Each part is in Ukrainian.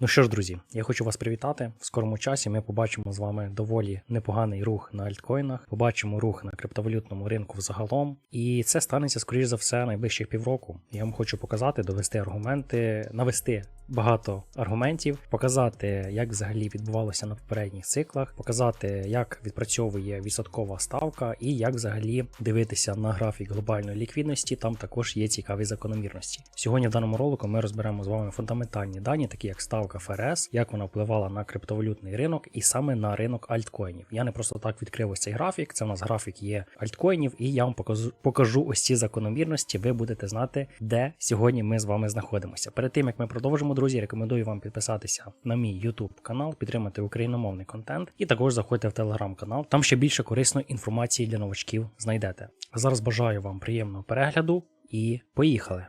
Ну що ж, друзі, я хочу вас привітати. В скорому часі ми побачимо з вами доволі непоганий рух на альткоїнах, побачимо рух на криптовалютному ринку взагалом. І це станеться, скоріш за все, найближчих півроку. Я вам хочу показати, довести аргументи, навести багато аргументів, показати, як взагалі відбувалося на попередніх циклах, показати, як відпрацьовує відсоткова ставка, і як взагалі дивитися на графік глобальної ліквідності. Там також є цікаві закономірності. Сьогодні в даному ролику ми розберемо з вами фундаментальні дані, такі як ставка ФРС, як вона впливала на криптовалютний ринок і саме на ринок альткоїнів. Я не просто так відкрив ось цей графік. Це у нас графік є альткоїнів, і я вам покажу, покажу ось ці закономірності. Ви будете знати, де сьогодні ми з вами знаходимося. Перед тим як ми продовжимо, друзі, рекомендую вам підписатися на мій YouTube канал, підтримати україномовний контент, і також заходьте в телеграм-канал. Там ще більше корисної інформації для новачків знайдете. А зараз бажаю вам приємного перегляду і поїхали!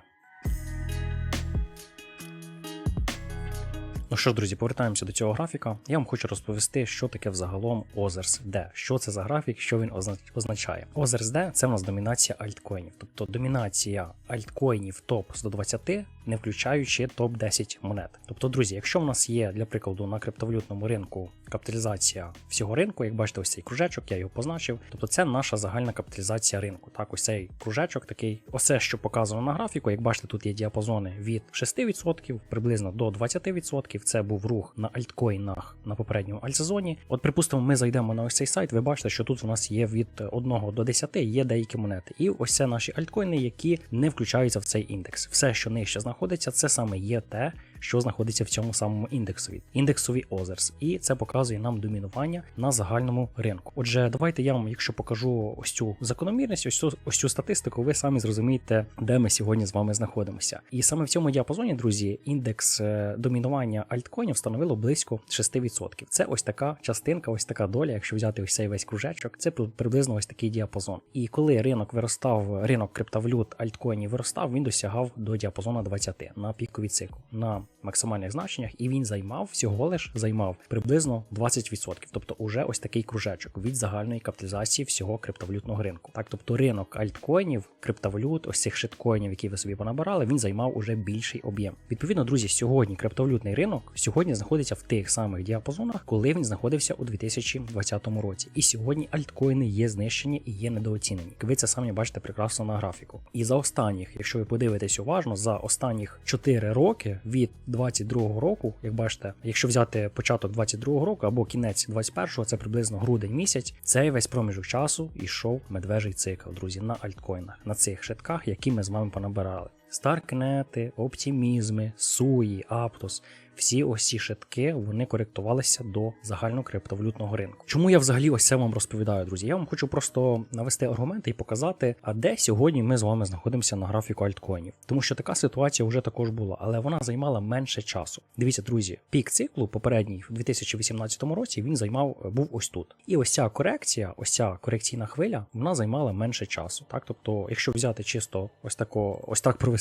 Що ж, друзі, повертаємося до цього графіка. Я вам хочу розповісти, що таке взагалом Озерс D. Що це за графік, що він означає. Озерс D – це в нас домінація альткоїнів, тобто домінація альткоїнів топ 120, не включаючи топ 10 монет. Тобто, друзі, якщо в нас є для прикладу на криптовалютному ринку капіталізація всього ринку, як бачите, ось цей кружечок, я його позначив. Тобто це наша загальна капіталізація ринку. Так, ось цей кружечок такий, оце, що показано на графіку. Як бачите, тут є діапазони від 6% приблизно до 20%. Це був рух на альткоїнах на попередньому альтсезоні. От, припустимо, ми зайдемо на ось цей сайт. Ви бачите, що тут у нас є від 1 до 10 є деякі монети. І ось це наші альткоїни, які не включаються в цей індекс. Все, що нижче знаходиться, це саме є те, що знаходиться в цьому самому індексові, індексові озерс, і це показує нам домінування на загальному ринку. Отже, давайте я вам, якщо покажу ось цю закономірність, ось цю ось цю статистику, ви самі зрозумієте, де ми сьогодні з вами знаходимося. І саме в цьому діапазоні, друзі, індекс е, домінування альткоїнів становило близько 6%. Це ось така частинка, ось така доля. Якщо взяти ось цей весь кружечок, це при- приблизно ось такий діапазон. І коли ринок виростав, ринок криптовалют альткоїнів виростав, він досягав до діапазону 20 на піковий цикл. На максимальних значеннях, і він займав всього лиш займав приблизно 20%. Тобто, уже ось такий кружечок від загальної капіталізації всього криптовалютного ринку. Так, тобто ринок альткоїнів, криптовалют, ось цих шиткоїнів, які ви собі понабирали, він займав уже більший об'єм. Відповідно, друзі, сьогодні криптовалютний ринок сьогодні знаходиться в тих самих діапазонах, коли він знаходився у 2020 році. І сьогодні альткоїни є знищені і є недооцінені. Ви це самі бачите прекрасно на графіку. І за останніх, якщо ви подивитесь уважно, за останніх 4 роки від 22 року, як бачите, якщо взяти початок 22 року або кінець 21-го, це приблизно грудень місяць. Цей весь проміжок часу йшов медвежий цикл, друзі, на альткоїнах, на цих шитках, які ми з вами понабирали. Старкнети, оптимізми, суї, аптос. Всі ось ці шитки вони коректувалися до загальнокриптовалютного ринку. Чому я взагалі ось це вам розповідаю, друзі? Я вам хочу просто навести аргументи і показати, а де сьогодні ми з вами знаходимося на графіку альткоїнів. Тому що така ситуація вже також була, але вона займала менше часу. Дивіться, друзі, пік циклу попередній в 2018 році він займав був ось тут. І ось ця корекція, ось ця корекційна хвиля, вона займала менше часу. Так, тобто, якщо взяти чисто ось тако, ось так провести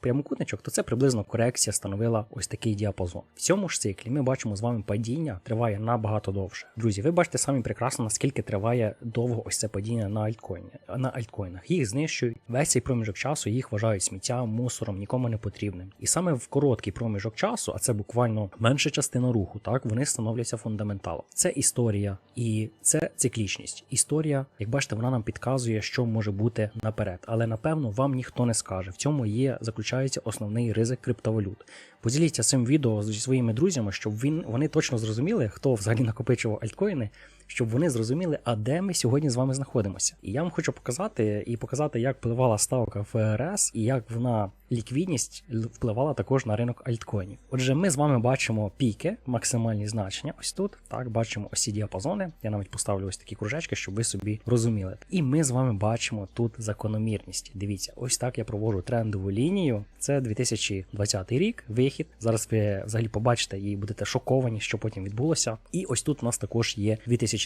прямокутничок, то це приблизно корекція становила ось такий діапазон. В цьому ж циклі ми бачимо з вами падіння триває набагато довше. Друзі, ви бачите самі прекрасно, наскільки триває довго ось це падіння на альткоїні, на альткоїнах. Їх знищують весь цей проміжок часу, їх вважають сміттям, мусором, нікому не потрібним. І саме в короткий проміжок часу, а це буквально менша частина руху, так вони становляться фундаменталом. Це історія і це циклічність. Історія, як бачите, вона нам підказує, що може бути наперед, але напевно вам ніхто не скаже. В цьому є заключається основний ризик криптовалют. Поділіться цим відео зі своїми друзями, щоб він вони точно зрозуміли, хто взагалі накопичував альткоїни, щоб вони зрозуміли, а де ми сьогодні з вами знаходимося. І я вам хочу показати і показати, як впливала ставка ФРС і як вона ліквідність впливала також на ринок альткоїнів. Отже, ми з вами бачимо піки, максимальні значення. Ось тут так бачимо ось ці діапазони. Я навіть поставлю ось такі кружечки, щоб ви собі розуміли. І ми з вами бачимо тут закономірність. Дивіться, ось так я проводжу трендову лінію. Це 2020 рік, вихід. Зараз ви взагалі побачите і будете шоковані, що потім відбулося. І ось тут у нас також є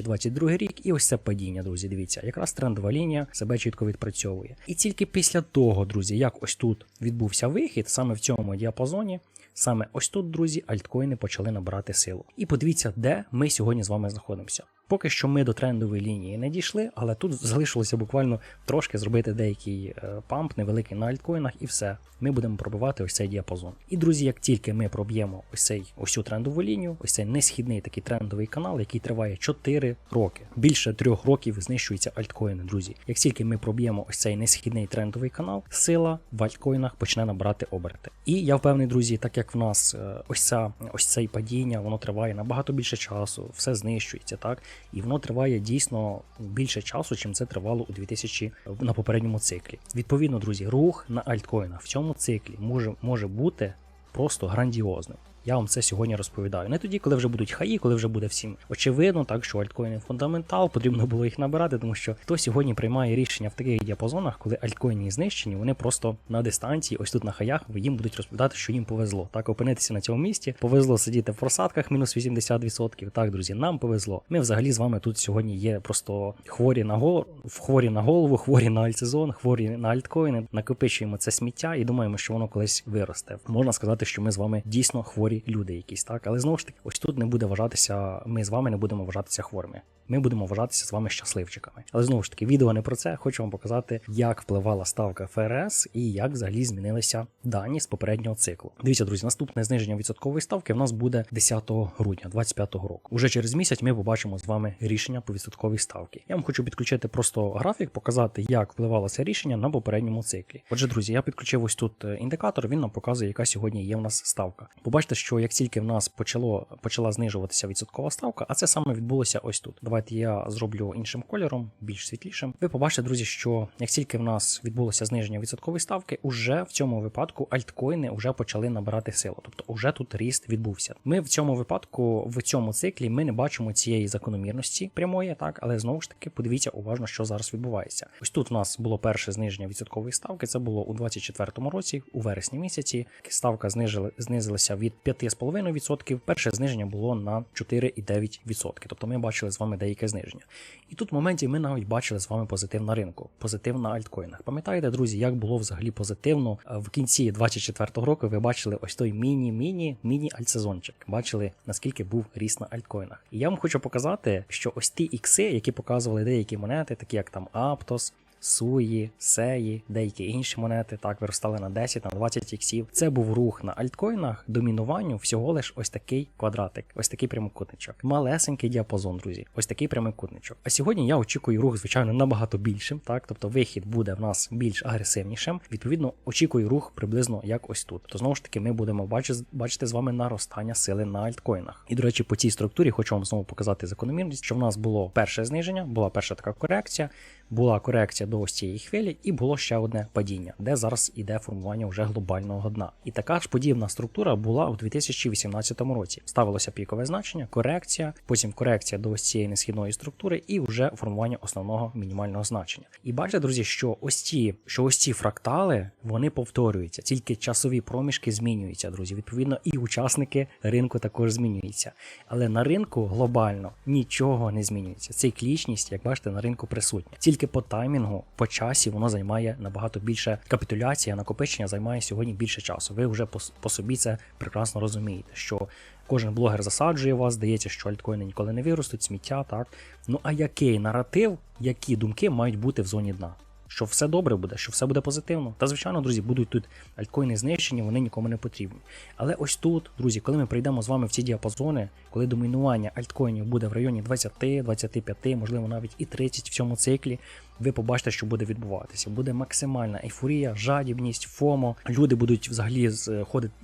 2022 рік, і ось це падіння, друзі. Дивіться, якраз трендова лінія себе чітко відпрацьовує. І тільки після того, друзі, як ось тут відбувся вихід, саме в цьому діапазоні. Саме ось тут, друзі, альткоїни почали набирати силу. І подивіться, де ми сьогодні з вами знаходимося. Поки що ми до трендової лінії не дійшли, але тут залишилося буквально трошки зробити деякий е, памп невеликий на альткоїнах, і все. Ми будемо пробивати ось цей діапазон. І друзі, як тільки ми проб'ємо ось цей ось цю трендову лінію, ось цей несхідний такий трендовий канал, який триває 4 роки. Більше трьох років знищуються альткоїни, друзі. Як тільки ми проб'ємо ось цей несхідний трендовий канал, сила в альткоїнах почне набирати оберти. І я впевнений, друзі, так як в нас е, ось ця ось це падіння, воно триває набагато більше часу, все знищується, так і воно триває дійсно більше часу, чим це тривало у 2000 на попередньому циклі. Відповідно, друзі, рух на альткоїнах в цьому циклі може, може бути просто грандіозним. Я вам це сьогодні розповідаю. Не тоді, коли вже будуть хаї, коли вже буде всім очевидно, так що альткоїни фундаментал, потрібно було їх набирати, тому що хто сьогодні приймає рішення в таких діапазонах, коли альткоїни знищені, вони просто на дистанції, ось тут на хаях, їм будуть розповідати, що їм повезло. Так, опинитися на цьому місці, повезло сидіти в просадках мінус 80%. Так, друзі, нам повезло. Ми взагалі з вами тут сьогодні є просто хворі на голову, хворі на голову, хворі на альтсезон, хворі на альткоїни. Накопичуємо це сміття і думаємо, що воно колись виросте. Можна сказати, що ми з вами дійсно хворі люди якісь, так? Але знову ж таки, ось тут не буде вважатися, ми з вами не будемо вважатися хворими. Ми будемо вважатися з вами щасливчиками. Але знову ж таки, відео не про це. Хочу вам показати, як впливала ставка ФРС і як взагалі змінилися дані з попереднього циклу. Дивіться, друзі, наступне зниження відсоткової ставки в нас буде 10 грудня 2025 року. Уже через місяць ми побачимо з вами рішення по відсотковій ставці. Я вам хочу підключити просто графік, показати, як впливало це рішення на попередньому циклі. Отже, друзі, я підключив ось тут е, індикатор. Він нам показує, яка сьогодні є в нас ставка. Побачите, що як тільки в нас почало почала знижуватися відсоткова ставка, а це саме відбулося ось тут. Давайте я зроблю іншим кольором, більш світлішим. Ви побачите, друзі, що як тільки в нас відбулося зниження відсоткової ставки, уже в цьому випадку альткоїни вже почали набирати силу. Тобто, уже тут ріст відбувся. Ми в цьому випадку, в цьому циклі, ми не бачимо цієї закономірності прямої, так, але знову ж таки подивіться уважно, що зараз відбувається. Ось тут у нас було перше зниження відсоткової ставки. Це було у 2024 році, у вересні місяці. Ставка знижили, знизилася від 5,5%. Перше зниження було на 4,9%. Тобто ми бачили з вами деяке зниження. І тут в моменті ми навіть бачили з вами позитив на ринку, позитив на альткоїнах. Пам'ятаєте, друзі, як було взагалі позитивно в кінці 24-го року? Ви бачили ось той міні-міні міні альтсезончик. Бачили наскільки був ріст на альткоїнах. І я вам хочу показати, що ось ті ікси, які показували деякі монети, такі як там Aptos, Суї, Сеї, деякі інші монети так виростали на 10, на 20 іксів. Це був рух на альткоїнах домінуванню всього лиш ось такий квадратик, ось такий прямокутничок. Малесенький діапазон, друзі, ось такий прямокутничок. А сьогодні я очікую рух, звичайно, набагато більшим. Так, тобто вихід буде в нас більш агресивнішим. Відповідно, очікую рух приблизно як ось тут. То знову ж таки, ми будемо бачити, бачити з вами наростання сили на альткоїнах. І до речі, по цій структурі хочу вам знову показати закономірність, що в нас було перше зниження, була перша така корекція була корекція до ось цієї хвилі, і було ще одне падіння, де зараз іде формування вже глобального дна. І така ж подібна структура була у 2018 році. Ставилося пікове значення, корекція, потім корекція до ось цієї несхідної структури, і вже формування основного мінімального значення. І бачите, друзі, що ось ці, що ось ці фрактали вони повторюються, тільки часові проміжки змінюються, друзі. Відповідно, і учасники ринку також змінюються. Але на ринку глобально нічого не змінюється. Циклічність, як бачите, на ринку присутня тільки по таймінгу, по часі воно займає набагато більше капітуляція, накопичення займає сьогодні більше часу. Ви вже по, по собі це прекрасно розумієте, що кожен блогер засаджує вас, здається, що альткоїни ніколи не виростуть, сміття, так. Ну а який наратив, які думки мають бути в зоні дна? Що все добре буде, що все буде позитивно. Та, звичайно, друзі, будуть тут альткоїни знищені, вони нікому не потрібні. Але ось тут, друзі, коли ми прийдемо з вами в ці діапазони, коли домінування альткоїнів буде в районі 20, 25, можливо, навіть і 30 в цьому циклі, ви побачите, що буде відбуватися. Буде максимальна ейфорія, жадібність, фомо. Люди будуть взагалі ходити,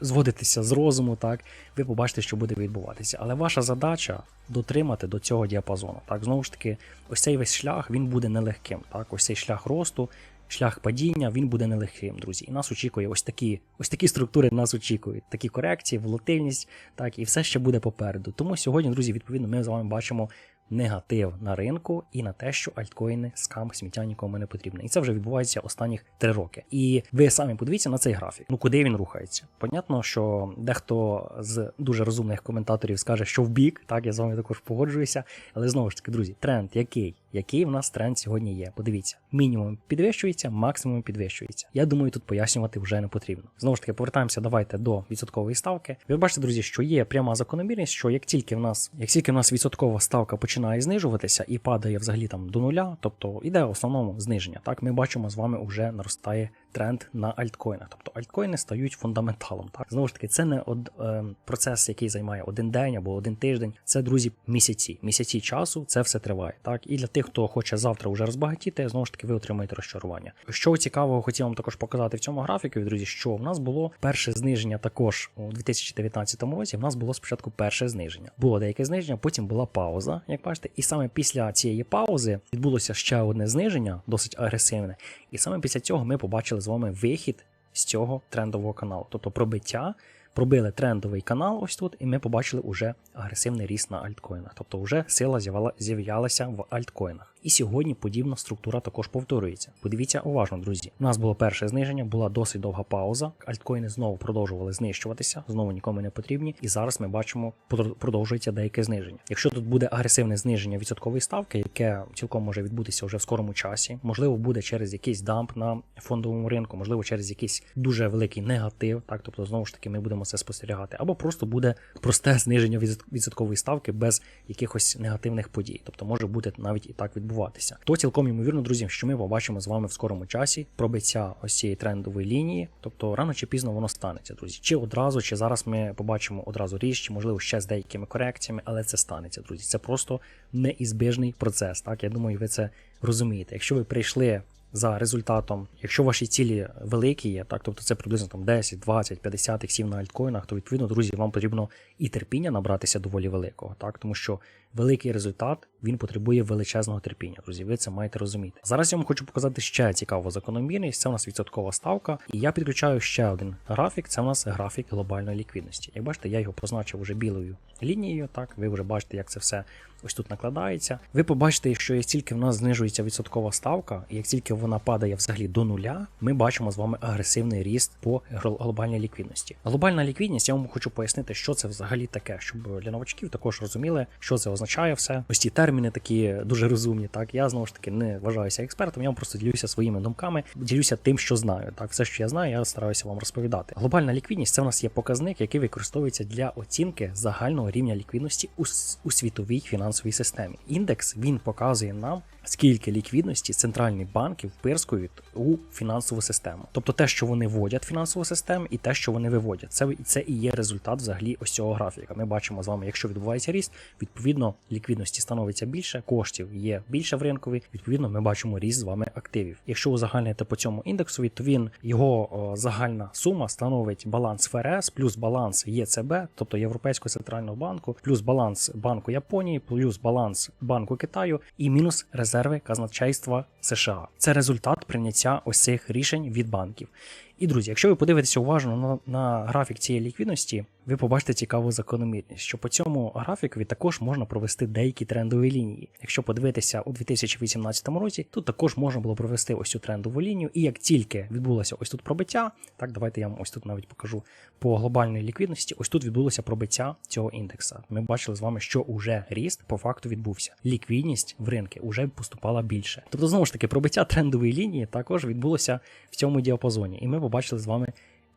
зводитися з розуму. Так, ви побачите, що буде відбуватися. Але ваша задача дотримати до цього діапазону. Так, знову ж таки, ось цей весь шлях він буде нелегким. Так, ось цей шлях росту. Шлях падіння він буде нелегким, друзі. І нас очікує ось такі ось такі структури нас очікують. Такі корекції, волатильність, так і все ще буде попереду. Тому сьогодні, друзі, відповідно, ми з вами бачимо негатив на ринку і на те, що альткоїни скам сміття нікому не потрібне. І це вже відбувається останніх три роки. І ви самі подивіться на цей графік. Ну куди він рухається? Понятно, що дехто з дуже розумних коментаторів скаже, що в бік, так я з вами також погоджуюся. Але знову ж таки, друзі, тренд який? Який в нас тренд сьогодні є. Подивіться, мінімум підвищується, максимум підвищується. Я думаю, тут пояснювати вже не потрібно. Знову ж таки, повертаємося давайте до відсоткової ставки. Ви бачите, друзі, що є пряма закономірність, що як тільки в нас, як тільки в нас відсоткова ставка починає знижуватися і падає взагалі там до нуля, тобто іде в основному зниження. Так, ми бачимо з вами вже наростає тренд на альткоїнах. Тобто альткоїни стають фундаменталом. Так знову ж таки, це не од, е, процес, який займає один день або один тиждень. Це друзі, місяці. Місяці часу це все триває. Так і для тих, хто хоче завтра вже розбагатіти, знову ж таки, ви отримаєте розчарування. Що цікавого, хотів вам також показати в цьому графіку, друзі, що в нас було перше зниження також у 2019 році. В нас було спочатку перше зниження. Було деяке зниження, потім була пауза, як бачите, і саме після цієї паузи відбулося ще одне зниження, досить агресивне. І саме після цього ми побачили з вами вихід з цього трендового каналу, тобто пробиття. Пробили трендовий канал ось тут, і ми побачили уже агресивний ріст на альткоїнах. Тобто вже сила з'явилася в альткоїнах. І сьогодні подібна структура також повторюється. Подивіться уважно, друзі. У нас було перше зниження, була досить довга пауза. Альткоїни знову продовжували знищуватися, знову нікому не потрібні. І зараз ми бачимо, продов- продовжується деяке зниження. Якщо тут буде агресивне зниження відсоткової ставки, яке цілком може відбутися вже в скорому часі, можливо, буде через якийсь дамп на фондовому ринку, можливо, через якийсь дуже великий негатив. Так, тобто, знову ж таки, ми будемо це спостерігати, або просто буде просте зниження відсоткової ставки без якихось негативних подій. Тобто може бути навіть і так відбуватися. То цілком ймовірно, друзі, що ми побачимо з вами в скорому часі пробиття ось цієї трендової лінії. Тобто рано чи пізно воно станеться, друзі. Чи одразу, чи зараз ми побачимо одразу річ, чи можливо ще з деякими корекціями, але це станеться, друзі. Це просто неізбіжний процес. Так, я думаю, ви це розумієте. Якщо ви прийшли за результатом, якщо ваші цілі великі є, так тобто це приблизно там 10, 20, 50 іксів на альткоїнах, то відповідно, друзі, вам потрібно і терпіння набратися доволі великого, так тому що великий результат він потребує величезного терпіння. Друзі, ви це маєте розуміти. Зараз я вам хочу показати ще цікаву закономірність. Це у нас відсоткова ставка, і я підключаю ще один графік. Це у нас графік глобальної ліквідності. Як бачите, я його позначив уже білою лінією. Так, ви вже бачите, як це все ось тут накладається. Ви побачите, що як тільки в нас знижується відсоткова ставка, і як тільки вона падає взагалі до нуля, ми бачимо з вами агресивний ріст по глобальній ліквідності. Глобальна ліквідність, я вам хочу пояснити, що це взагалі таке, щоб для новачків також розуміли, що це означає все. Ось ці терміни такі дуже розумні. Так, я знову ж таки не вважаюся експертом, я вам просто ділюся своїми думками, ділюся тим, що знаю. Так, все, що я знаю, я стараюся вам розповідати. Глобальна ліквідність це у нас є показник, який використовується для оцінки загального рівня ліквідності у, у світовій фінансовій системі. Індекс він показує нам. Скільки ліквідності центральні банки впирскують у фінансову систему, тобто те, що вони вводять фінансову систему, і те, що вони виводять, це це і є результат взагалі ось цього графіка. Ми бачимо з вами, якщо відбувається ріст, відповідно ліквідності становиться більше, коштів є більше в ринкові. Відповідно, ми бачимо ріст з вами активів. Якщо узагальнити по цьому індексові, то він його о, загальна сума становить баланс ФРС плюс баланс ЄЦБ, тобто Європейського центрального банку, плюс баланс Банку Японії, плюс баланс Банку Китаю і мінус резерви казначейства США. Це результат прийняття ось цих рішень від банків. І друзі, якщо ви подивитеся уважно на, на графік цієї ліквідності, ви побачите цікаву закономірність, що по цьому графікові також можна провести деякі трендові лінії. Якщо подивитися у 2018 році, тут також можна було провести ось цю трендову лінію. І як тільки відбулося ось тут пробиття, так давайте я вам ось тут навіть покажу по глобальній ліквідності. Ось тут відбулося пробиття цього індекса. Ми бачили з вами, що уже ріст по факту відбувся. Ліквідність в ринки вже поступала більше. Тобто, знову ж таки, пробиття трендової лінії також відбулося в цьому діапазоні, і ми побачили з вами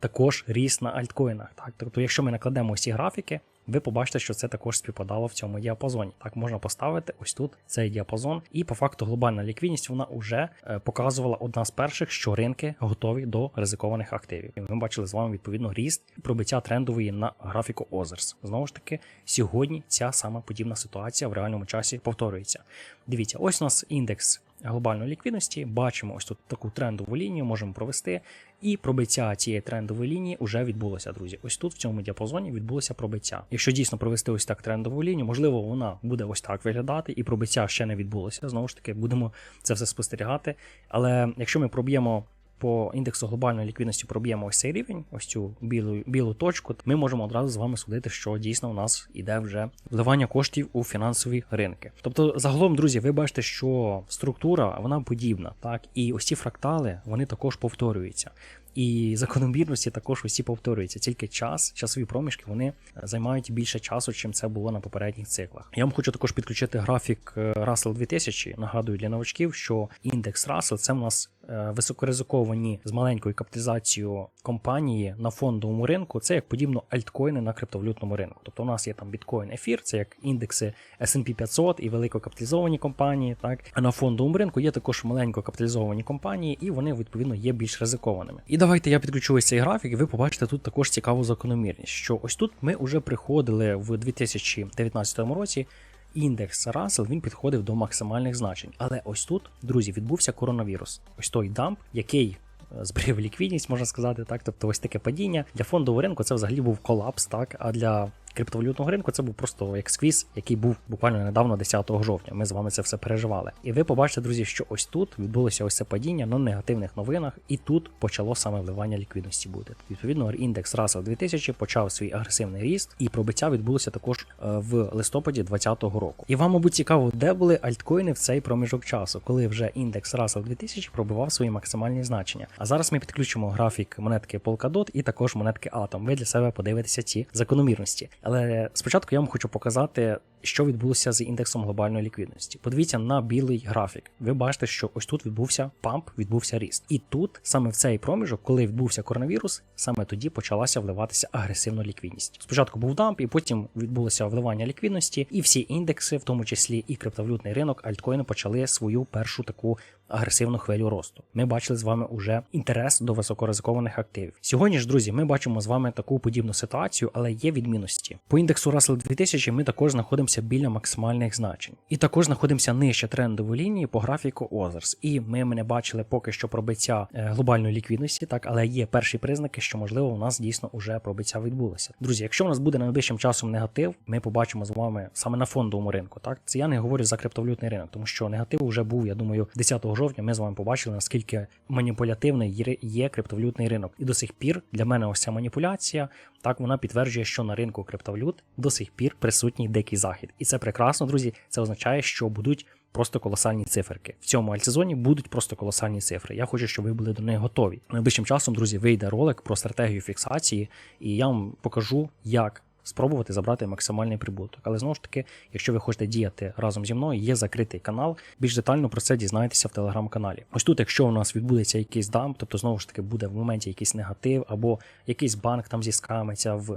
також ріст на альткоїнах. Так, тобто, якщо ми накладемо ці графіки, ви побачите, що це також співпадало в цьому діапазоні. Так можна поставити ось тут цей діапазон, і по факту глобальна ліквідність вона вже е, показувала одна з перших, що ринки готові до ризикованих активів. Ми бачили з вами відповідно ріст пробиття трендової на графіку Озерс. Знову ж таки, сьогодні ця сама подібна ситуація в реальному часі повторюється. Дивіться, ось у нас індекс глобальної ліквідності. Бачимо ось тут таку трендову лінію, можемо провести. І пробиття цієї трендової лінії вже відбулося, друзі. Ось тут в цьому діапазоні відбулося пробиття. Якщо дійсно провести ось так трендову лінію, можливо, вона буде ось так виглядати, і пробиття ще не відбулося. Знову ж таки, будемо це все спостерігати. Але якщо ми проб'ємо по індексу глобальної ліквідності проб'ємо ось цей рівень, ось цю білу білу точку, ми можемо одразу з вами судити, що дійсно у нас іде вже вливання коштів у фінансові ринки. Тобто, загалом, друзі, ви бачите, що структура вона подібна, так і ось ці фрактали вони також повторюються. І закономірності також усі повторюються. Тільки час, часові проміжки вони е, займають більше часу, чим це було на попередніх циклах. Я вам хочу також підключити графік е, Russell 2000. Нагадую для новачків, що індекс Russell це в нас е, високоризиковані з маленькою капіталізацією компанії на фондовому ринку. Це як подібно альткоїни на криптовалютному ринку. Тобто у нас є там біткоін, ефір, це як індекси S&P 500 і великокапіталізовані компанії. Так а на фондовому ринку є також маленькокапіталізовані компанії, і вони відповідно є більш ризикованими. І давайте я підключу ось цей графік, і ви побачите тут також цікаву закономірність. Що ось тут ми вже приходили в 2019 році. Індекс Russell він підходив до максимальних значень. Але ось тут, друзі, відбувся коронавірус. Ось той дамп, який е, збрив ліквідність, можна сказати, так. Тобто ось таке падіння. Для фондового ринку це взагалі був колапс, так. А для криптовалютного ринку це був просто як сквіз, який був буквально недавно 10 жовтня. Ми з вами це все переживали. І ви побачите, друзі, що ось тут відбулося ось це падіння на негативних новинах, і тут почало саме вливання ліквідності бути. Відповідно, індекс Russell 2000 почав свій агресивний ріст, і пробиття відбулося також е, в листопаді 2020 року. І вам, мабуть, цікаво, де були альткоїни в цей проміжок часу, коли вже індекс Russell 2000 пробивав свої максимальні значення. А зараз ми підключимо графік монетки Polkadot і також монетки Atom. Ви для себе подивитеся ці закономірності. Але спочатку я вам хочу показати, що відбулося з індексом глобальної ліквідності. Подивіться на білий графік. Ви бачите, що ось тут відбувся памп, відбувся ріст. І тут, саме в цей проміжок, коли відбувся коронавірус, саме тоді почалася вливатися агресивна ліквідність. Спочатку був дамп, і потім відбулося вливання ліквідності, і всі індекси, в тому числі і криптовалютний ринок, альткоїни почали свою першу таку агресивну хвилю росту. Ми бачили з вами уже інтерес до високоризикованих активів. Сьогодні ж, друзі, ми бачимо з вами таку подібну ситуацію, але є відмінності. По індексу Russell 2000 ми також знаходимося біля максимальних значень. І також знаходимося нижче трендової лінії по графіку Озерс. І ми не бачили поки що пробиття е, глобальної ліквідності, так, але є перші признаки, що можливо у нас дійсно уже пробиття відбулося. Друзі, якщо у нас буде найближчим часом негатив, ми побачимо з вами саме на фондовому ринку. Так, це я не говорю за криптовалютний ринок, тому що негатив вже був, я думаю, 10 жовтня. Ми з вами побачили, наскільки маніпулятивний є- криптовалютний ринок. І до сих пір для мене ось ця маніпуляція. Так вона підтверджує, що на ринку криптовалют до сих пір присутній дикий захід. І це прекрасно, друзі. Це означає, що будуть просто колосальні циферки. В цьому альтсезоні будуть просто колосальні цифри. Я хочу, щоб ви були до них готові. Найближчим часом, друзі, вийде ролик про стратегію фіксації, і я вам покажу, як. Спробувати забрати максимальний прибуток. Але знову ж таки, якщо ви хочете діяти разом зі мною, є закритий канал. Більш детально про це дізнаєтеся в телеграм-каналі. Ось тут, якщо у нас відбудеться якийсь дамп, тобто знову ж таки буде в моменті якийсь негатив, або якийсь банк там зіскамиться, в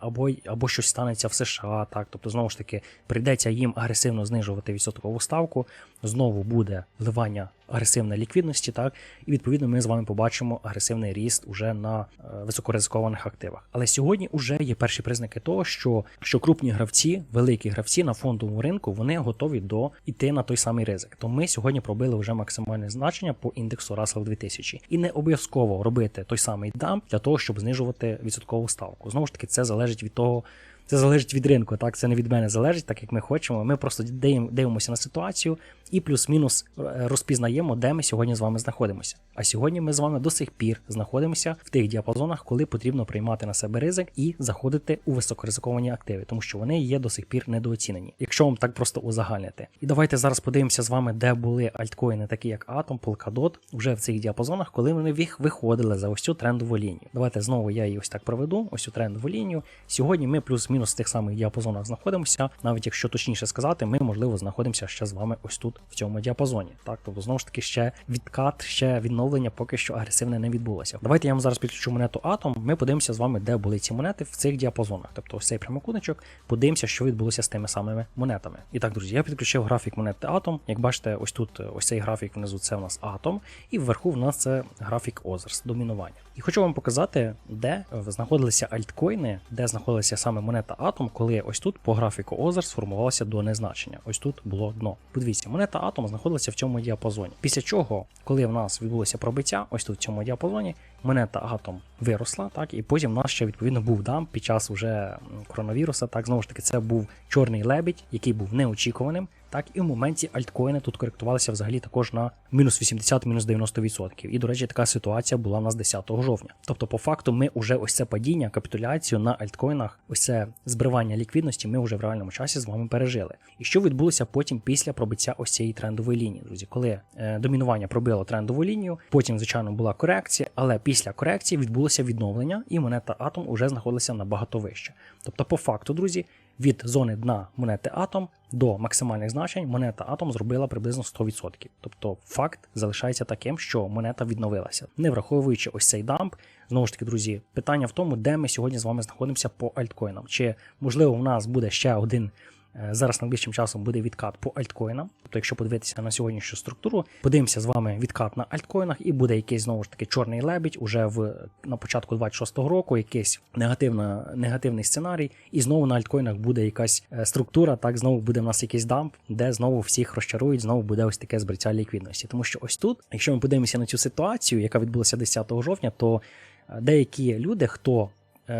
або, або щось станеться в США, так тобто знову ж таки прийдеться їм агресивно знижувати відсоткову ставку. Знову буде вливання агресивної ліквідності, так і відповідно ми з вами побачимо агресивний ріст уже на е, високоризикованих активах. Але сьогодні вже є перші признаки того, що, що крупні гравці, великі гравці на фондовому ринку, вони готові до іти на той самий ризик. То ми сьогодні пробили вже максимальне значення по індексу Russell 2000. І не обов'язково робити той самий дамп для того, щоб знижувати відсоткову ставку. Знову ж таки, це залежить від того. Це залежить від ринку, так це не від мене залежить, так як ми хочемо. Ми просто дивимося на ситуацію і плюс-мінус е, розпізнаємо, де ми сьогодні з вами знаходимося. А сьогодні ми з вами до сих пір знаходимося в тих діапазонах, коли потрібно приймати на себе ризик і заходити у високоризиковані активи, тому що вони є до сих пір недооцінені, якщо вам так просто узагальнити. І давайте зараз подивимося з вами, де були альткоїни, такі як Atom, Polkadot, вже в цих діапазонах, коли вони вих- виходили за ось цю трендову лінію. Давайте знову я її ось так проведу, ось цю трендову лінію. Сьогодні ми плюс-мінус в тих самих діапазонах знаходимося. Навіть якщо точніше сказати, ми можливо знаходимося ще з вами ось тут в цьому діапазоні. Так, тобто знову ж таки ще відкат, ще відновлення поки що агресивне не відбулося. Давайте я вам зараз підключу монету Atom. Ми подивимося з вами, де були ці монети в цих діапазонах. Тобто ось цей прямокутничок, подивимося, що відбулося з тими самими монетами. І так, друзі, я підключив графік монети Atom. Як бачите, ось тут ось цей графік внизу це у нас Atom, і вверху в нас це графік Озерс, домінування. І хочу вам показати, де е, знаходилися альткоїни, де знаходилася саме монета Атом, коли ось тут по графіку озер сформувалася до незначення. Ось тут було дно. Подивіться, монета Атом знаходилася в цьому діапазоні. Після чого, коли в нас відбулося пробиття, ось тут в цьому діапазоні, монета Атом виросла, так, і потім в нас ще відповідно був дамп під час уже коронавіруса. Так, знову ж таки, це був чорний лебідь, який був неочікуваним. Так і в моменті альткоїни тут коректувалися взагалі також на мінус 80, мінус 90%. І, до речі, така ситуація була у нас 10 жовтня. Тобто, по факту, ми вже ось це падіння, капітуляцію на альткоїнах, ось це збривання ліквідності, ми вже в реальному часі з вами пережили. І що відбулося потім після пробиття ось цієї трендової лінії, друзі, коли е, домінування пробило трендову лінію, потім, звичайно, була корекція, але після корекції відбулося відновлення, і монета Атом уже знаходилася набагато вище. Тобто, по факту, друзі, від зони дна монети Атом до максимальних значень монета Атом зробила приблизно 100%. Тобто факт залишається таким, що монета відновилася, не враховуючи ось цей дамп. Знову ж таки, друзі, питання в тому, де ми сьогодні з вами знаходимося по альткоїнам. Чи можливо в нас буде ще один. Е, Зараз найближчим часом буде відкат по альткоїнам. Тобто, якщо подивитися на сьогоднішню структуру, подивимося з вами відкат на альткоїнах, і буде якийсь знову ж таки чорний лебідь уже в на початку 26-го року, якийсь негативна, негативний сценарій, і знову на альткоїнах буде якась е, структура. Так знову буде в нас якийсь дамп, де знову всіх розчарують, знову буде ось таке збриття ліквідності. Тому що ось тут, якщо ми подивимося на цю ситуацію, яка відбулася 10 жовтня, то е, деякі люди, хто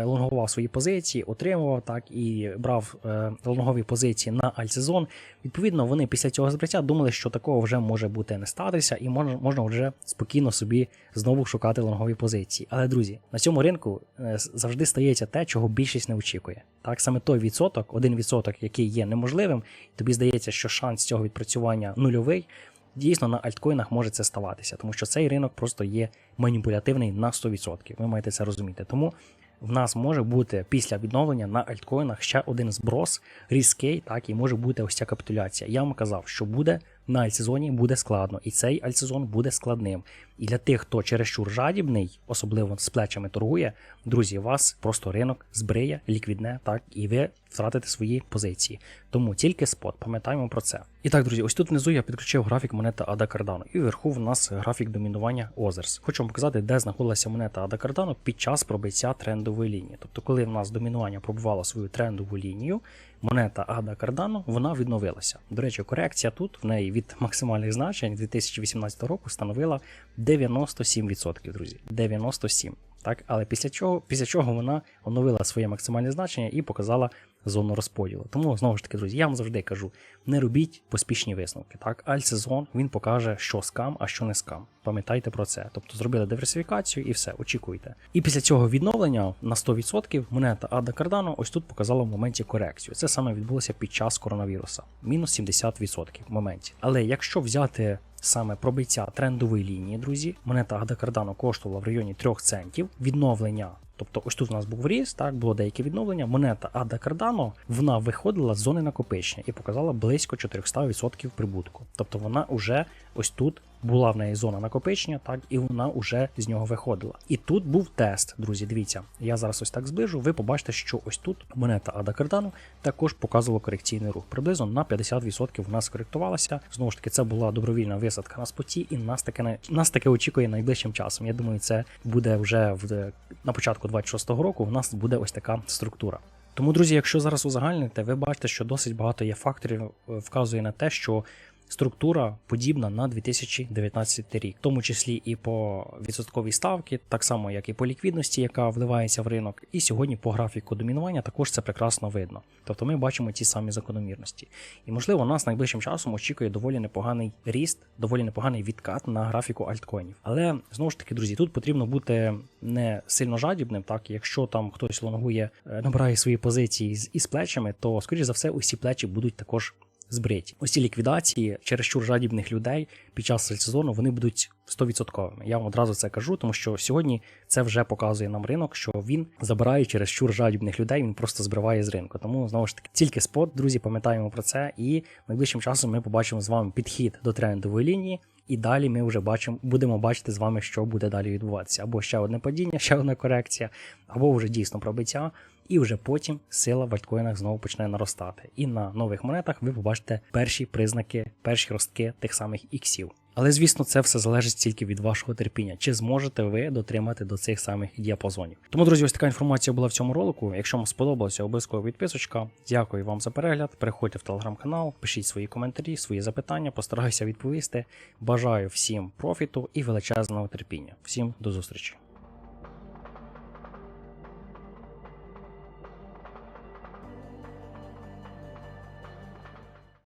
лонгував свої позиції, отримував так і брав е, лонгові позиції на альтсезон. Відповідно, вони після цього збриття думали, що такого вже може бути не статися, і можна, можна вже спокійно собі знову шукати лонгові позиції. Але друзі, на цьому ринку е, завжди стається те, чого більшість не очікує. Так саме той відсоток, один відсоток, який є неможливим, і тобі здається, що шанс цього відпрацювання нульовий. Дійсно, на альткоїнах може це ставатися, тому що цей ринок просто є маніпулятивний на 100%. Ви маєте це розуміти. Тому в нас може бути після відновлення на альткоїнах ще один зброс, різкий, так і може бути ось ця капітуляція. Я вам казав, що буде на альтсезоні буде складно, і цей альтсезон буде складним. І для тих, хто чересчур жадібний, особливо з плечами торгує, друзі, вас просто ринок збриє, ліквідне, так, і ви втратите свої позиції. Тому тільки спот, пам'ятаємо про це. І так, друзі, ось тут внизу я підключив графік монети Ада Cardano, і вверху в нас графік домінування Озерс. Хочу вам показати, де знаходилася монета Ада Cardano під час пробиття трендової лінії. Тобто, коли в нас домінування пробувало свою трендову лінію, монета Ада Кардано вона відновилася. До речі, корекція тут в неї від максимальних значень 2018 року становила 97%, друзі. 97%. Так, але після чого, після чого вона оновила своє максимальне значення і показала зону розподілу. Тому знову ж таки, друзі, я вам завжди кажу: не робіть поспішні висновки. Так, альтсезон він покаже, що скам, а що не скам. Пам'ятайте про це. Тобто зробили диверсифікацію і все, очікуйте. І після цього відновлення на 100% монета Ада Cardano ось тут показала в моменті корекцію. Це саме відбулося під час коронавіруса. Мінус 70% в моменті. Але якщо взяти саме пробиття трендової лінії, друзі. Монета Ада Cardano коштувала в районі 3 центів. Відновлення. Тобто, ось тут у нас був ріст, так, було деяке відновлення. Монета Ада Кардано вона виходила з зони накопичення і показала близько 400% прибутку. Тобто вона вже ось тут була в неї зона накопичення, так, і вона вже з нього виходила. І тут був тест, друзі. Дивіться, я зараз ось так зближу. Ви побачите, що ось тут монета Ада Cardano також показувала корекційний рух. Приблизно на 50% вона скоректувалася. Знову ж таки, це була добровільна висадка на споті, і нас таке нас таке очікує найближчим часом. Я думаю, це буде вже в на початку 26-го року. У нас буде ось така структура. Тому, друзі, якщо зараз узагальните, ви бачите, що досить багато є факторів, е, вказує на те, що структура подібна на 2019 рік, в тому числі і по відсотковій ставці, так само як і по ліквідності, яка вливається в ринок. І сьогодні по графіку домінування також це прекрасно видно. Тобто ми бачимо ті самі закономірності. І можливо, нас найближчим часом очікує доволі непоганий ріст, доволі непоганий відкат на графіку альткоїнів. Але знову ж таки, друзі, тут потрібно бути не сильно жадібним. Так, якщо там хтось лонгує, е, набирає свої позиції із плечами, то скоріш за все, усі плечі будуть також збриті. Ось ці ліквідації чересчур жадібних людей під час сезону вони будуть 100%. Я вам одразу це кажу, тому що сьогодні це вже показує нам ринок, що він забирає чересчур жадібних людей, він просто збриває з ринку. Тому знову ж таки тільки спот, друзі, пам'ятаємо про це, і найближчим часом ми побачимо з вами підхід до трендової лінії. І далі ми вже бачимо, будемо бачити з вами, що буде далі відбуватися. Або ще одне падіння, ще одна корекція, або вже дійсно пробиття, і вже потім сила в альткоїнах знову почне наростати. І на нових монетах ви побачите перші признаки, перші ростки тих самих іксів. Але звісно, це все залежить тільки від вашого терпіння, чи зможете ви дотримати до цих самих діапазонів. Тому, друзі, ось така інформація була в цьому ролику. Якщо вам сподобалося, обов'язково підписочка. Дякую вам за перегляд. Переходьте в телеграм-канал, пишіть свої коментарі, свої запитання, постараюся відповісти. Бажаю всім профіту і величезного терпіння. Всім до зустрічі!